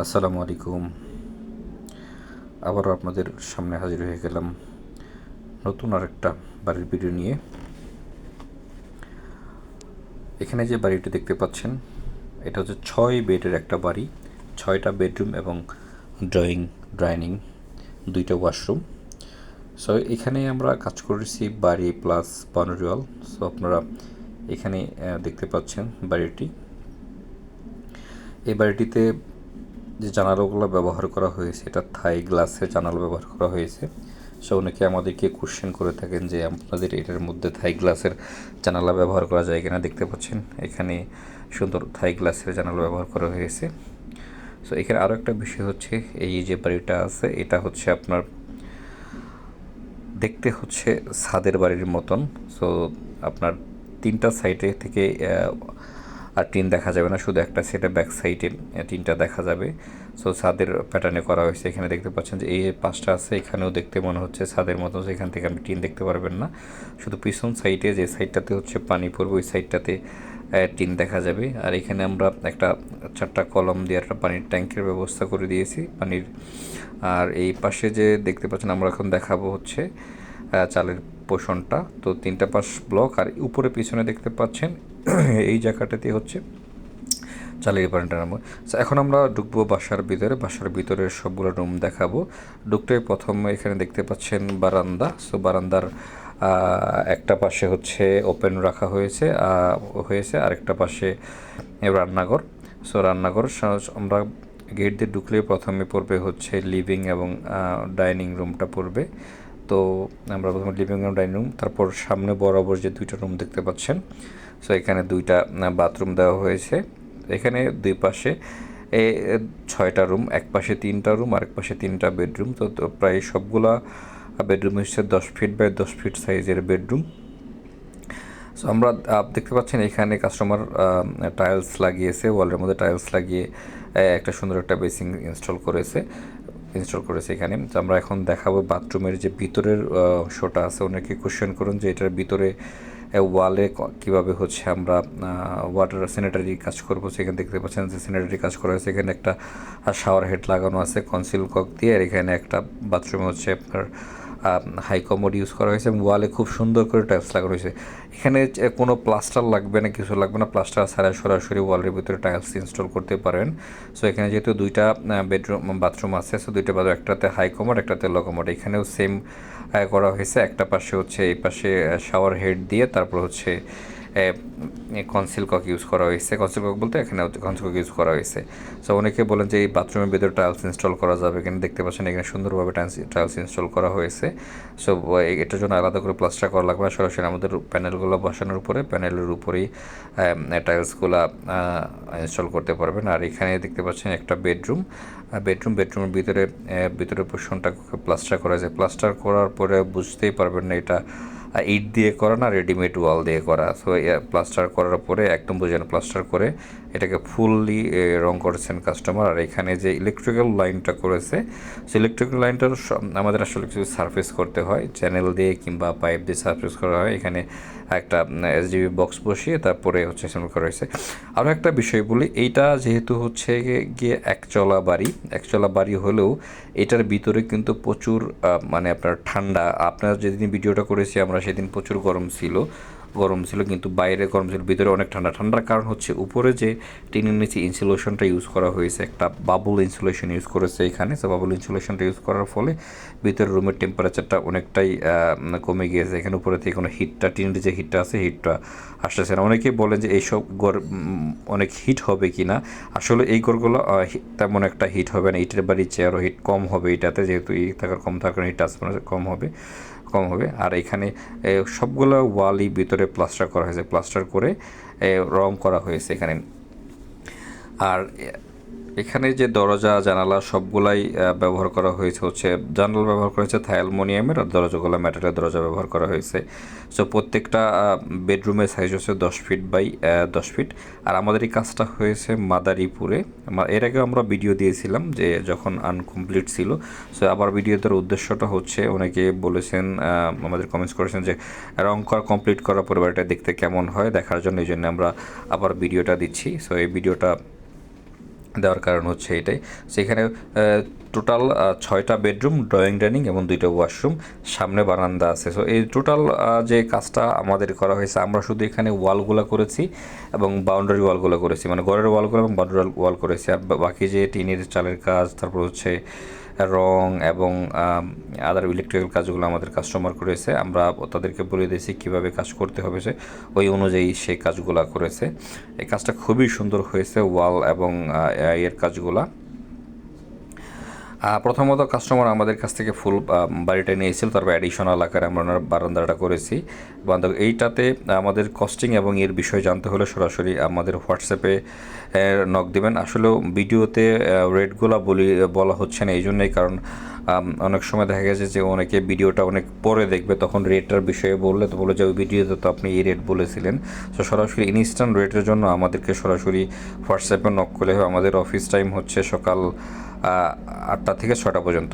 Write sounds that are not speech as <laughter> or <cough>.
আসসালামু আলাইকুম। আবারও আপনাদের সামনে হাজির হয়ে গেলাম নতুন আরেকটা বাড়ির ভিডিও নিয়ে। এখানে যে বাড়িটি দেখতে পাচ্ছেন, এটা হচ্ছে ছয় বেডের একটা বাড়ি, ছয়টা বেডরুম এবং ড্রয়িং, ডাইনিং, দুইটা ওয়াশরুম। সো এখানে আমরা কাজ করেছি বাড়ি প্লাস বাউন্ডারি ওয়াল সো আপনারা এখানে দেখতে পাচ্ছেন বাড়িটি। এই বাড়িটিতে যে জানালাগুলো ব্যবহার করা হয়েছে, এটা থাই গ্লাসের জানালা ব্যবহার করা হয়েছে। সো অনেকে আমাদেরকে কোশ্চেন করে থাকেন যে, আপনাদের এটার মধ্যে থাই গ্লাসের জানালা ব্যবহার করা যায় কিনা? দেখতে পাচ্ছেন, এখানে সুন্দর থাই গ্লাসের জানালা ব্যবহার করা হয়েছে। সো এখানে আরও একটা বিষয় হচ্ছে, এই যে বাড়িটা আছে, এটা হচ্ছে আপনার, দেখতে হচ্ছে ছাদের বাড়ির মতন। সো আপনার তিনটা সাইডে থেকে আর টিন দেখা যাবে না, শুধু একটা সেটে ব্যাক সাইডে টিনটা দেখা যাবে। সো ছাদের প্যাটার্নে করা হয়েছে, এখানে দেখতে পাচ্ছেন যে এই পাশটা আছে, এখানেও দেখতে মনে হচ্ছে ছাদের মতো এখান থেকে আপনি টিন দেখতে পারবেন না। শুধু পিছন সাইডে যে সাইডটাতে হচ্ছে পানি পড়বে, ওই সাইডটাতে টিন দেখা যাবে। আর এখানে আমরা একটা চারটা কলম দিয়ে একটা পানির ট্যাঙ্কের ব্যবস্থা করে দিয়েছি পানির। আর এই পাশে যে দেখতে পাচ্ছেন, আমরা এখন দেখাবো হচ্ছে চালের পোষণটা। তো তিনটা পাশ ব্লক আর উপরে পিছনে দেখতে পাচ্ছেন <clears throat> এই জায়গাটাতে হচ্ছে চালের পানিটা নামবো So, এখন আমরা ঢুকবো বাসার ভিতরে। বাসার ভিতরের সবগুলো রুম দেখাবো। ঢুকতে প্রথম এখানে দেখতে পাচ্ছেন বারান্দা। সো বারান্দার একটা পাশে হচ্ছে ওপেন রাখা হয়েছে হয়েছে। আরেকটা পাশে রান্নাঘর। সো রান্নাঘর আমরা গেট দিয়ে ঢুকলে প্রথমে পড়বে হচ্ছে লিভিং এবং ডাইনিং রুমটা পড়বে। তো আমরা প্রথমে লিভিং রুম ডাইনিং রুম তারপর সামনে বরাবর যে দুইটা রুম দেখতে পাচ্ছেন। সো এখানে দুইটা বাথরুম দেওয়া হয়েছে। এখানে দুই পাশে, এ, ছয়টা রুম এক পাশে তিনটা রুম আরেক পাশে তিনটা বেডরুম তো প্রায় সবগুলা বেডরুম হচ্ছে দশ ফিট বাই দশ ফিট সাইজের বেডরুম সো আমরা দেখতে পাচ্ছেন এখানে কাস্টমার টাইলস লাগিয়েছে ওয়ালের মধ্যে টাইলস লাগিয়ে একটা সুন্দর একটা বেসিং ইনস্টল করেছে। ইনস্টল করেছি এখানে। তো আমরা এখন দেখাবো বাথরুমের যে ভিতরের শোটা আছে, অনেকে কোশ্চেন করুন যে এটার ভিতরে ওয়ালে কীভাবে হচ্ছে আমরা ওয়াটার স্যানিটারি কাজ করব। সেখানে দেখতে পাচ্ছেন যে স্যানিটারি কাজ করা হয়েছে। এখানে একটা শাওয়ার হেড লাগানো আছে কনসিল কক দিয়ে। আর এখানে একটা বাথরুমে হচ্ছে আপনার হাই কমোড ইউজ করা হয়েছে এবং ওয়ালে খুব সুন্দর করে টাইলস লাগানো হয়েছে। এখানে কোনো প্লাস্টার লাগবে না, কিছু লাগবে না। প্লাস্টার ছাড়া সরাসরি ওয়ালের ভিতরে টাইলস ইনস্টল করতে পারেন। সো এখানে যেহেতু দুইটা বেডরুম বাথরুম আছে সো দুইটা বাথরুম একটাতে হাই কমোড একটাতে লো কমোড এখানেও সেম করা হয়েছে। একটা পাশে হচ্ছে এই পাশে শাওয়ার হেড দিয়ে, তারপর হচ্ছে কনসিল কক ইউজ করা হয়েছে। কনসিল কক বলতে এখানে কনসিল কক ইউজ করা হয়েছে। সো অনেকে বলেন যে এই বাথরুমের ভিতরে টাইলস ইনস্টল করা যাবে এখানে দেখতে পাচ্ছেন এখানে সুন্দরভাবে টাইলস ইনস্টল করা হয়েছে। সো এটার জন্য আলাদা করে প্লাস্টার করা লাগবে না। সরাসরি আমাদের প্যানেলগুলো বসানোর উপরে প্যানেলের উপরেই টাইলসগুলো ইনস্টল করতে পারবেন। আর এখানে দেখতে পাচ্ছেন একটা বেডরুম বেডরুম বেডরুমের ভিতরে ভিতরে পোর্শনটা প্লাস্টার করা যায় প্লাস্টার করার পরে বুঝতেই পারবেন না এটা ইট দিয়ে করা না রেডিমেড ওয়াল দিয়ে করা। সো প্লাস্টার করার পরে একদম বোঝেন প্লাস্টার করে এটাকে ফুললি রং করেছেন কাস্টমার আর এখানে যে ইলেকট্রিক্যাল লাইনটা করেছে সো ইলেকট্রিক্যাল লাইনটার আমাদের আসলে কিছু সার্ফেস করতে হয়। চ্যানেল দিয়ে কিংবা পাইপ দিয়ে সার্ফেস করা হয়। এখানে একটা এসডিবি বক্স বসিয়ে তারপরে হচ্ছে সেমন করা হয়েছে। আরও একটা বিষয় বলি, এইটা যেহেতু হচ্ছে গিয়ে- একচলা বাড়ি একচলা বাড়ি হলেও এটার ভিতরে কিন্তু প্রচুর মানে আপনার ঠান্ডা। আপনার যেদিন ভিডিওটা করেছি আমরা সেদিন প্রচুর গরম ছিল। গরম ছিল কিন্তু বাইরে গরম ছিল, ভিতরে অনেক ঠান্ডা। ঠান্ডার কারণ হচ্ছে উপরে যে টিনের নিচে ইনসুলেশনটা ইউজ করা হয়েছে, একটা বাবুল ইনসুলেশন ইউজ করেছে এখানে। সো বাবুল ইনসুলেশনটা ইউজ করার ফলে ভিতরে রুমের টেম্পারেচারটা অনেকটাই কমে গিয়েছে। এখানে উপরে থেকে কোনো হিটটা টিনের যে হিটটা আছে হিটটা আসতেছে না। অনেকেই বলেন যে এইসব গড় অনেক হিট হবে কি না আসলে এই গড়গুলো তেমন একটা হিট হবে না। ইটের বাড়ির চেয়ারও হিট কম হবে এটাতে। যেহেতু ই থাকার, কম থাকার হিট আসবে কম হবে। কম হবে। আর এখানে সবগুলো ওয়ালই ভিতরে প্লাস্টার করা হয়েছে। প্লাস্টার করে রং করা হয়েছে এখানে। আর এখানে যে দরজা, জানালা সবগুলাই ব্যবহার করা হয়েছে হচ্ছে জানালা ব্যবহার করা হয়েছে, থাই অ্যালমোনিয়ামের আর দরজাগুলো মেটালের দরজা ব্যবহার করা হয়েছে। সো প্রত্যেকটা বেডরুমের সাইজ হচ্ছে দশ ফিট বাই দশ ফিট আর আমাদের এই কাজটা হয়েছে মাদারীপুরে। এর আগে আমরা ভিডিও দিয়েছিলাম যে যখন আনকমপ্লিট ছিল। সো আবার ভিডিও দেওয়ার উদ্দেশ্যটা হচ্ছে অনেকে বলেছেন আমাদের কমেন্টস করেছেন যে রং করা কমপ্লিট করার পরে বাড়িটা দেখতে কেমন হয় দেখার জন্য, এই জন্য আমরা আবার ভিডিওটা দিচ্ছি। সো এই ভিডিওটা দেওয়ার কারণ হচ্ছে এটাই। সেখানে টোটাল ছয়টা বেডরুম ড্রয়িং ডাইনিং এবং দুইটা ওয়াশরুম সামনে বারান্দা আছে। সো এই টোটাল যে কাজটা আমাদের করা হয়েছে, আমরা শুধু এখানে ওয়ালগুলো করেছি এবং বাউন্ডারি ওয়ালগুলো করেছি। মানে ঘরের ওয়ালগুলো এবং বাউন্ডারি ওয়াল করেছি। আর বাকি যে টিনের চালের কাজ, তারপর হচ্ছে রং এবং আদার ইলেকট্রিক্যাল কাজগুলো আমাদের কাস্টমার করেছে। আমরা তাদেরকে বলে দিয়েছি কীভাবে কাজ করতে হবে সে। ওই অনুযায়ী সেই কাজগুলো করেছে। এই কাজটা খুবই সুন্দর হয়েছে, ওয়াল এবং এর কাজগুলা। প্রথমত কাস্টমার আমাদের কাছ থেকে ফুল বাড়িটা নিয়েছিল, তারপর অ্যাডিশনাল আকারে আমরা ওনার বারান্দাটা করেছি। বান্ধব এইটাতে আমাদের কস্টিং এবং এর বিষয়ে জানতে হলে সরাসরি আমাদের হোয়াটসঅ্যাপে নক দেবেন। আসলে ভিডিওতে রেটগুলো বলি, বলা হচ্ছে না এই জন্যই কারণ অনেক সময় দেখা গেছে যে অনেকে ভিডিওটা অনেক পরে দেখবে, তখন রেটটার বিষয়ে বললে তো বলে যে ওই ভিডিওতে তো আপনি এই রেট বলেছিলেন। তো সরাসরি ইনস্ট্যান্ট রেটের জন্য আমাদেরকে সরাসরি হোয়াটসঅ্যাপে নক করলে হবে। আমাদের অফিস টাইম হচ্ছে সকাল আটটা থেকে ছটা পর্যন্ত।